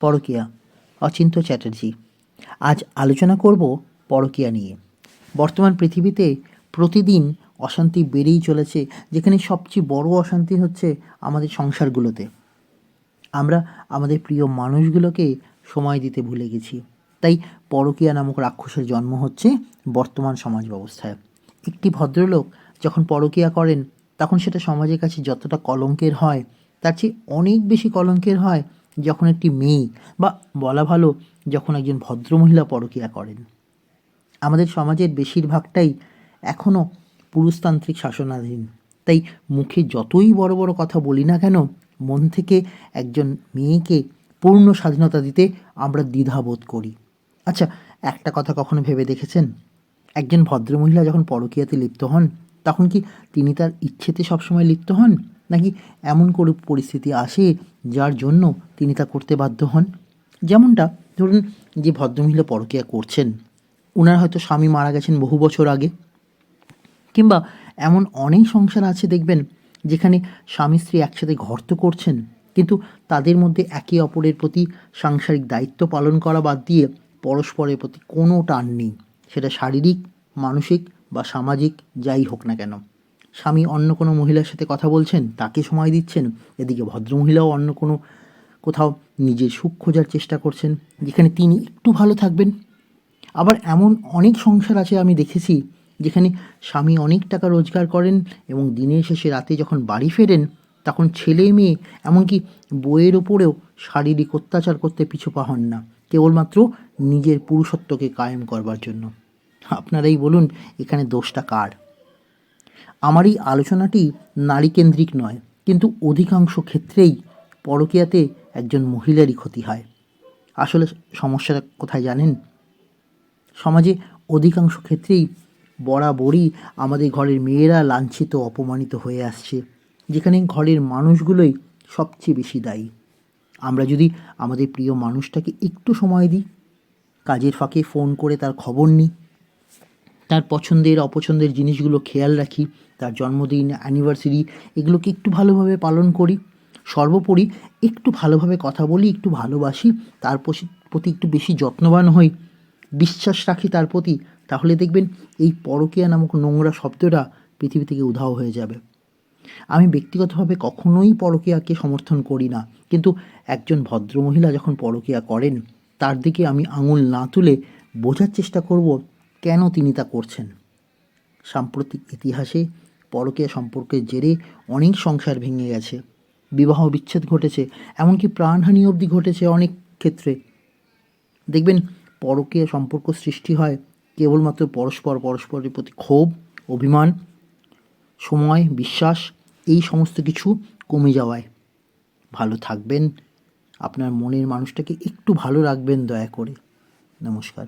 পরকীয়া। অচিন্ত চ্যাটার্জি। আজ আলোচনা করব পরকীয়া নিয়ে। বর্তমান পৃথিবীতে প্রতিদিন অশান্তি বেড়েই চলেছে, যেখানে সবচেয়ে বড় অশান্তি হচ্ছে আমাদের সংসারগুলোতে। আমরা আমাদের প্রিয় মানুষগুলোকে সময় দিতে ভুলে গেছি। তাই পরকীয়া নামক রাক্ষসের জন্ম হচ্ছে বর্তমান সমাজ ব্যবস্থায়। একটি ভদ্রলোক যখন পরকীয়া করেন, তখন সেটা সমাজের কাছে যতটা কলঙ্কের হয়, তার চেয়ে অনেক বেশি কলঙ্কের হয় যখন একটি মেয়ে বা বলা ভালো যখন একজন ভদ্রমহিলা পরকীয়া করেন। আমাদের সমাজের বেশিরভাগটাই এখনও পুরুষতান্ত্রিক শাসনাধীন। তাই মুখে যতই বড় বড় কথা বলি না কেন, মন থেকে একজন মেয়েকে পূর্ণ স্বাধীনতা দিতে আমরা দ্বিধাবোধ করি। আচ্ছা একটা কথা কখনো ভেবে দেখেছেন? একজন ভদ্রমহিলা যখন পরকীয়াতে লিপ্ত হন, তখন কি তিনি তার ইচ্ছেতে সবসময় লিপ্ত হন? নাকি এমন কোনো পরিস্থিতি আসে যার জন্য তিনি তা করতে বাধ্য হন? যেমনটা ধরুন যে ভদ্রমহিলা পরকীয়া করছেন। ওনার হয়তো স্বামী মারা গেছেন বহু বছর আগে। কিংবা এমন অনেক সংসার আছে দেখবেন যেখানে স্বামী স্ত্রী একসাথে ঘর তো করছেন, কিন্তু তাদের মধ্যে একে অপরের প্রতি সাংসারিক দায়িত্ব পালন করা বাদ দিয়ে পরস্পরের প্রতি কোনো টান নেই। সেটা শারীরিক, মানসিক বা সামাজিক, যাই হোক না কেন। স্বামী অন্য কোনো মহিলার সাথে কথা বলছেন, তাকে সময় দিচ্ছেন, এদিকে ভদ্রমহিলাও অন্য কোনো কোথাও নিজের সুখ খোঁজার চেষ্টা করছেন, যেখানে তিনি একটু ভালো থাকবেন। আবার এমন অনেক সংসার আছে আমি দেখেছি, যেখানে স্বামী অনেক টাকা রোজগার করেন এবং দিনের শেষে রাতে যখন বাড়ি ফেরেন, তখন ছেলে মেয়ে, এমনকি বইয়ের ওপরেও শারীরিক অত্যাচার করতে পিছু পা হন না, কেবলমাত্র নিজের পুরুষত্বকে কায়েম করবার জন্য। আপনারাই বলুন, এখানে দোষটা কার? আমার এই আলোচনাটি নারীকেন্দ্রিক নয়, কিন্তু অধিকাংশ ক্ষেত্রেই পরকীয়াতে একজন মহিলারই ক্ষতি হয়। আসলে সমস্যাটা কোথায় জানেন? সমাজে অধিকাংশ ক্ষেত্রেই বরাবরই আমাদের ঘরের মেয়েরা লাঞ্ছিত, অপমানিত হয়ে আসছে, যেখানে ঘরের মানুষগুলোই সবচেয়ে বেশি দায়ী। আমরা যদি আমাদের প্রিয় মানুষটাকে একটু সময় দিই, কাজের ফাঁকে ফোন করে তার খবর নিই তার পছন্দের, অপছন্দের জিনিসগুলো খেয়াল রাখি, তার জন্মদিন অ্যানিভার্সারি এগুলোকে একটু ভালোভাবে পালন করি। সর্বোপরি একটু ভালোভাবে কথা বলি, একটু ভালোবাসি, তার প্রতি একটু বেশি যত্নবান হই। বিশ্বাস রাখি তার প্রতি, তাহলে দেখবেন এই পরকীয়া নামক নোংরা শব্দটা পৃথিবী থেকে উধাও হয়ে যাবে। আমি ব্যক্তিগতভাবে কখনোই পরকীয়াকে সমর্থন করি না, কিন্তু একজন ভদ্রমহিলা যখন পরকীয়া করেন, তার দিকে আমি আঙুল না তুলে বোঝার চেষ্টা করব কেন তিনি তা করছেন? সাম্প্রতিক ইতিহাসে পরকীয়া সম্পর্কের জেরে অনেক সংসার ভেঙে গেছে। বিবাহ বিচ্ছেদ ঘটেছে, এমনকি প্রাণহানি অবধি ঘটেছে অনেক ক্ষেত্রে। দেখবেন, পরকীয়া সম্পর্ক সৃষ্টি হয় কেবলমাত্র পরস্পর পরস্পরের প্রতি ক্ষোভ, অভিমান, সময়, বিশ্বাস, এই সমস্ত কিছু কমে যাওয়ায়। ভালো থাকবেন, আপনার মনের মানুষটাকে একটু ভালো রাখবেন দয়া করে। নমস্কার।